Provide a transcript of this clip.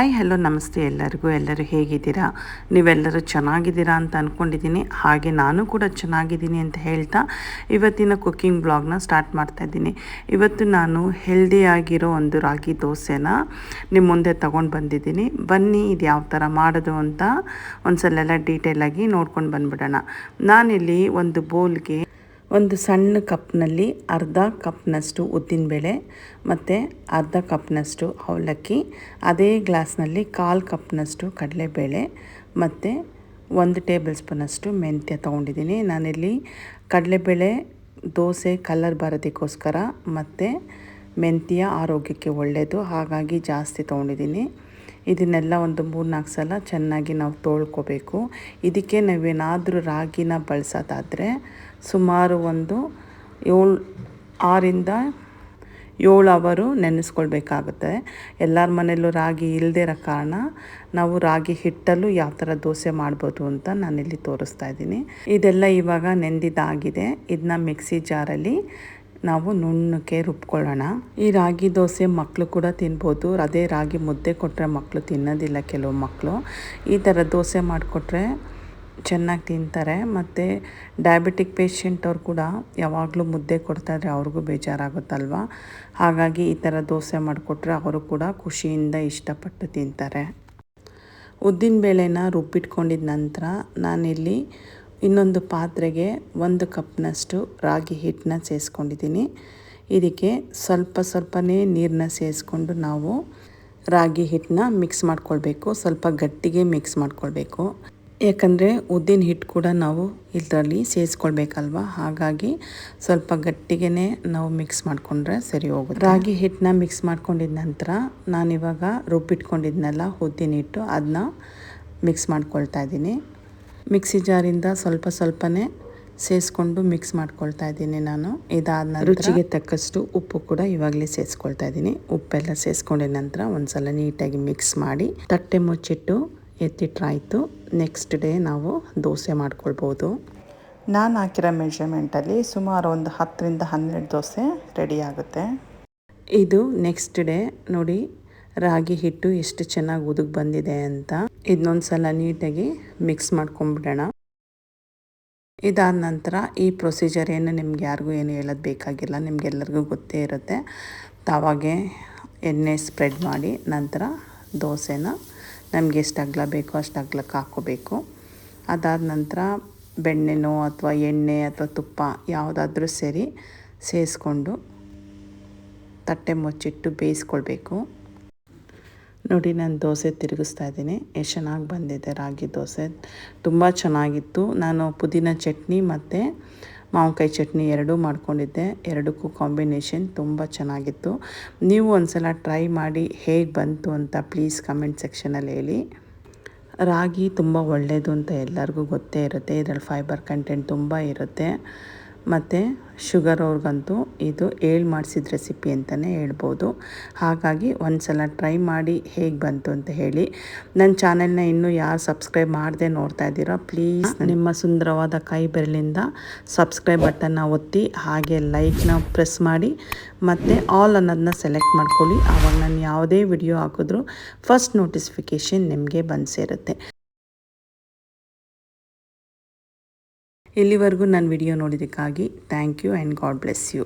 Hi, hello, ನಮಸ್ತೆ ಎಲ್ಲರಿಗೂ. ಎಲ್ಲರೂ ಹೇಗಿದ್ದೀರಾ? ನೀವೆಲ್ಲರೂ ಚೆನ್ನಾಗಿದ್ದೀರಾ ಅಂತ ಅಂದ್ಕೊಂಡಿದ್ದೀನಿ ಹಾಗೆ ನಾನು ಕೂಡ ಚೆನ್ನಾಗಿದ್ದೀನಿ ಅಂತ ಹೇಳ್ತಾ ಇವತ್ತಿನ ಕುಕ್ಕಿಂಗ್ ಬ್ಲಾಗ್ನ ಸ್ಟಾರ್ಟ್ ಮಾಡ್ತಾ ಇದ್ದೀನಿ. ಇವತ್ತು ನಾನು ಹೆಲ್ದಿಯಾಗಿರೋ ಒಂದು ರಾಗಿ ದೋಸೆನ ನಿಮ್ಮ ಮುಂದೆ ತೊಗೊಂಡು ಬಂದಿದ್ದೀನಿ. ಬನ್ನಿ, ಇದು ಯಾವ ಥರ ಮಾಡೋದು ಅಂತ ಒಂದ್ಸಲೆಲ್ಲ ಡೀಟೇಲಾಗಿ ನೋಡ್ಕೊಂಡು ಬಂದ್ಬಿಡೋಣ. ನಾನಿಲ್ಲಿ ಒಂದು ಬೋಲ್ಗೆ ಒಂದು ಸಣ್ಣ ಕಪ್ನಲ್ಲಿ ಅರ್ಧ ಕಪ್ನಷ್ಟು ಉದ್ದಿನಬೇಳೆ ಮತ್ತು ಅರ್ಧ ಕಪ್ನಷ್ಟು ಅವಲಕ್ಕಿ, ಅದೇ ಗ್ಲಾಸ್ನಲ್ಲಿ ಕಾಲು ಕಪ್ನಷ್ಟು ಕಡಲೆಬೇಳೆ ಮತ್ತು ಒಂದು ಟೇಬಲ್ ಸ್ಪೂನಷ್ಟು ಮೆಂತ್ಯ ತೊಗೊಂಡಿದ್ದೀನಿ. ನಾನಿಲ್ಲಿ ಕಡಲೆಬೇಳೆ, ದೋಸೆ ಕಲರ್ ಬರೋದಕ್ಕೋಸ್ಕರ ಮತ್ತು ಮೆಂತ್ಯ ಆರೋಗ್ಯಕ್ಕೆ ಒಳ್ಳೆಯದು ಹಾಗಾಗಿ ಜಾಸ್ತಿ ತೊಗೊಂಡಿದ್ದೀನಿ. ಇದನ್ನೆಲ್ಲ ಒಂದು ಮೂರು ನಾಲ್ಕು ಸಲ ಚೆನ್ನಾಗಿ ನಾವು ತೋಳ್ಕೋಬೇಕು. ಇದಕ್ಕೆ ನಾವೇನಾದರೂ ರಾಗಿನ ಬಳಸೋದಾದರೆ ಸುಮಾರು ಒಂದು ಏಳು, ಆರಿಂದ ಏಳು ಅವರು ನೆನೆಸ್ಕೊಳ್ಬೇಕಾಗುತ್ತೆ. ಎಲ್ಲರ ಮನೆಯಲ್ಲೂ ರಾಗಿ ಇಲ್ಲದೇ ಇರೋ ಕಾರಣ ನಾವು ರಾಗಿ ಹಿಟ್ಟಲ್ಲೂ ಯಾವ ಥರ ದೋಸೆ ಮಾಡ್ಬೋದು ಅಂತ ನಾನಿಲ್ಲಿ ತೋರಿಸ್ತಾ ಇದ್ದೀನಿ. ಇದೆಲ್ಲ ಇವಾಗ ನೆಂದಿದ್ದಾಗಿದೆ. ಇದನ್ನ ಮಿಕ್ಸಿ ಜಾರಲ್ಲಿ ನಾವು ನುಣ್ಣಕ್ಕೆ ರುಬ್ಕೊಳ್ಳೋಣ. ಈ ರಾಗಿ ದೋಸೆ ಮಕ್ಕಳು ಕೂಡ ತಿನ್ಬೋದು. ಅದೇ ರಾಗಿ ಮುದ್ದೆ ಕೊಟ್ಟರೆ ಮಕ್ಕಳು ತಿನ್ನೋದಿಲ್ಲ ಕೆಲವು ಮಕ್ಕಳು ಈ ಥರ ದೋಸೆ ಮಾಡಿಕೊಟ್ರೆ ಚೆನ್ನಾಗಿ ತಿಂತಾರೆ. ಮತ್ತು ಡಯಾಬಿಟಿಕ್ ಪೇಷಂಟ್ ಅವ್ರು ಕೂಡ ಯಾವಾಗಲೂ ಮುದ್ದೆ ಕೊಡ್ತಾಯಿದ್ರೆ ಅವ್ರಿಗೂ ಬೇಜಾರಾಗುತ್ತಲ್ವ? ಹಾಗಾಗಿ ಈ ಥರ ದೋಸೆ ಮಾಡಿಕೊಟ್ರೆ ಅವರು ಕೂಡ ಖುಷಿಯಿಂದ ಇಷ್ಟಪಟ್ಟು ತಿಂತಾರೆ. ಉದ್ದಿನ ಬೇಳೆನ ರುಬ್ಬಿಟ್ಕೊಂಡಿದ ನಂತರ ನಾನಿಲ್ಲಿ ಇನ್ನೊಂದು ಪಾತ್ರೆಗೆ ಒಂದು ಕಪ್ನಷ್ಟು ರಾಗಿ ಹಿಟ್ಟನ್ನ ಸೇರಿಸ್ಕೊಂಡಿದ್ದೀನಿ ಇದಕ್ಕೆ ಸ್ವಲ್ಪ ಸ್ವಲ್ಪನೇ ನೀರನ್ನ ಸೇರಿಸ್ಕೊಂಡು ನಾವು ರಾಗಿ ಹಿಟ್ಟನ್ನ ಮಿಕ್ಸ್ ಮಾಡ್ಕೊಳ್ಬೇಕು. ಸ್ವಲ್ಪ ಗಟ್ಟಿಗೆ ಮಿಕ್ಸ್ ಮಾಡ್ಕೊಳ್ಬೇಕು. ಯಾಕಂದರೆ ಉದ್ದಿನ ಹಿಟ್ಟು ಕೂಡ ನಾವು ಇದರಲ್ಲಿ ಸೇರಿಸ್ಕೊಳ್ಬೇಕಲ್ವ ಹಾಗಾಗಿ ಸ್ವಲ್ಪ ಗಟ್ಟಿಗೆ ನಾವು ಮಿಕ್ಸ್ ಮಾಡಿಕೊಂಡ್ರೆ ಸರಿ ಹೋಗುತ್ತೆ. ರಾಗಿ ಹಿಟ್ಟನ್ನ ಮಿಕ್ಸ್ ಮಾಡ್ಕೊಂಡಿದ ನಂತರ ನಾನಿವಾಗ ರುಬ್ಬಿಟ್ಕೊಂಡಿದ್ನಲ್ಲ ಉದ್ದಿನ ಹಿಟ್ಟು ಅದನ್ನ ಮಿಕ್ಸ್ ಮಾಡ್ಕೊಳ್ತಾ ಇದ್ದೀನಿ. ಮಿಕ್ಸಿ ಜಾರಿಂದ ಸ್ವಲ್ಪ ಸ್ವಲ್ಪನೇ ಸೇರಿಸ್ಕೊಂಡು ಮಿಕ್ಸ್ ಮಾಡ್ಕೊಳ್ತಾ ಇದ್ದೀನಿ ನಾನು. ಇದಾದ ನಂತರ ರುಚಿಗೆ ತಕ್ಕಷ್ಟು ಉಪ್ಪು ಕೂಡ ಇವಾಗಲೇ ಸೇರಿಸ್ಕೊಳ್ತಾ ಇದ್ದೀನಿ. ಉಪ್ಪೆಲ್ಲ ಸೇರಿಸ್ಕೊಂಡಿದ ನಂತರ ಒಂದ್ಸಲ ನೀಟಾಗಿ ಮಿಕ್ಸ್ ಮಾಡಿ ತಟ್ಟೆ ಮುಚ್ಚಿಟ್ಟು ಎತ್ತಿಟ್ರಾಯಿತು. ನೆಕ್ಸ್ಟ್ ಡೇ ನಾವು ದೋಸೆ ಮಾಡ್ಕೊಳ್ಬೋದು. ನಾನು ಹಾಕಿರೋ ಮೆಷರ್ಮೆಂಟಲ್ಲಿ ಸುಮಾರು ಒಂದು ಹತ್ತರಿಂದ ಹನ್ನೆರಡು ದೋಸೆ ರೆಡಿ ಆಗುತ್ತೆ. ಇದು ನೆಕ್ಸ್ಟ್ ಡೇ ನೋಡಿ ರಾಗಿ ಹಿಟ್ಟು ಎಷ್ಟು ಚೆನ್ನಾಗಿ ಉದುಗ್ ಬಂದಿದೆ ಅಂತ. ಇದನ್ನೊಂದು ಸಲ ನೀಟಾಗಿ ಮಿಕ್ಸ್ ಮಾಡ್ಕೊಂಬಿಡೋಣ. ಇದಾದ ನಂತರ ಈ ಪ್ರೊಸೀಜರ್ ಏನು ನಿಮ್ಗೆ ಯಾರಿಗೂ ಏನು ಹೇಳೋದು ಬೇಕಾಗಿಲ್ಲ, ನಿಮಗೆಲ್ಲರಿಗೂ ಗೊತ್ತೇ ಇರುತ್ತೆ. ತಾವಾಗೆ ಎಣ್ಣೆ ಸ್ಪ್ರೆಡ್ ಮಾಡಿ ನಂತರ ದೋಸೆನ ನಮಗೆ ಎಷ್ಟು ಅಗ್ಲ ಬೇಕೋ ಅಷ್ಟು ಅಗ್ಲಕ್ಕೆ ಹಾಕ್ಕೋಬೇಕು. ಅದಾದ ನಂತರ ಬೆಣ್ಣೆನೋ ಅಥವಾ ಎಣ್ಣೆ ಅಥವಾ ತುಪ್ಪ ಯಾವುದಾದ್ರೂ ಸೇರಿ ಸೇರಿಸ್ಕೊಂಡು ತಟ್ಟೆ ಮುಚ್ಚಿಟ್ಟು ಬೇಯಿಸ್ಕೊಳ್ಬೇಕು. ನೋಡಿ ನಾನು ದೋಸೆ ತಿರುಗಿಸ್ತಾ ಇದ್ದೀನಿ. ಎಷ್ಟು ಚೆನ್ನಾಗಿ ಬಂದಿದೆ ರಾಗಿ ದೋಸೆ. ತುಂಬ ಚೆನ್ನಾಗಿತ್ತು. ನಾನು ಪುದೀನ ಚಟ್ನಿ ಮತ್ತು ಮಾವಿನಕಾಯಿ ಚಟ್ನಿ ಎರಡೂ ಮಾಡ್ಕೊಂಡಿದ್ದೆ. ಎರಡಕ್ಕೂ ಕಾಂಬಿನೇಷನ್ ತುಂಬ ಚೆನ್ನಾಗಿತ್ತು. ನೀವು ಒಂದ್ಸಲ ಟ್ರೈ ಮಾಡಿ ಹೇಗೆ ಬಂತು ಅಂತ ಪ್ಲೀಸ್ ಕಮೆಂಟ್ ಸೆಕ್ಷನಲ್ಲಿ ಹೇಳಿ. ರಾಗಿ ತುಂಬ ಒಳ್ಳೆಯದು ಅಂತ ಎಲ್ಲರಿಗೂ ಗೊತ್ತೇ ಇರುತ್ತೆ. ಇದರಲ್ಲಿ ಫೈಬರ್ ಕಂಟೆಂಟ್ ತುಂಬ ಇರುತ್ತೆ. ಮತ್ತು ಶುಗರ್ ಅವ್ರಿಗಂತೂ ಇದು ಏಳು ಮಾಡಿಸಿದ ರೆಸಿಪಿ ಅಂತಲೇ ಹೇಳ್ಬೋದು. ಹಾಗಾಗಿ ಒಂದು ಸಲ ಟ್ರೈ ಮಾಡಿ ಹೇಗೆ ಬಂತು ಅಂತ ಹೇಳಿ. ನನ್ನ ಚಾನೆಲ್ನ ಇನ್ನೂ ಯಾರು ಸಬ್ಸ್ಕ್ರೈಬ್ ಮಾಡದೆ ನೋಡ್ತಾ ಇದ್ದೀರೋ ಪ್ಲೀಸ್ ನಿಮ್ಮ ಸುಂದರವಾದ ಕೈ ಬೆರಳಿಂದ ಸಬ್ಸ್ಕ್ರೈಬ್ ಬಟನ್ನ ಒತ್ತಿ, ಹಾಗೆ ಲೈಕ್ನ ಪ್ರೆಸ್ ಮಾಡಿ, ಮತ್ತು ಆಲ್ ಅನ್ನೋದನ್ನ ಸೆಲೆಕ್ಟ್ ಮಾಡ್ಕೊಳ್ಳಿ. ಆವಾಗ ನಾನು ಯಾವುದೇ ವಿಡಿಯೋ ಹಾಕಿದ್ರೂ ಫಸ್ಟ್ ನೋಟಿಫಿಕೇಷನ್ ನಿಮಗೆ ಬಂದು ಸೇರುತ್ತೆ. ಇಲ್ಲಿವರೆಗೂ ನನ್ನ video ನೋಡಿದ್ದಕ್ಕಾಗಿ thank you and god bless you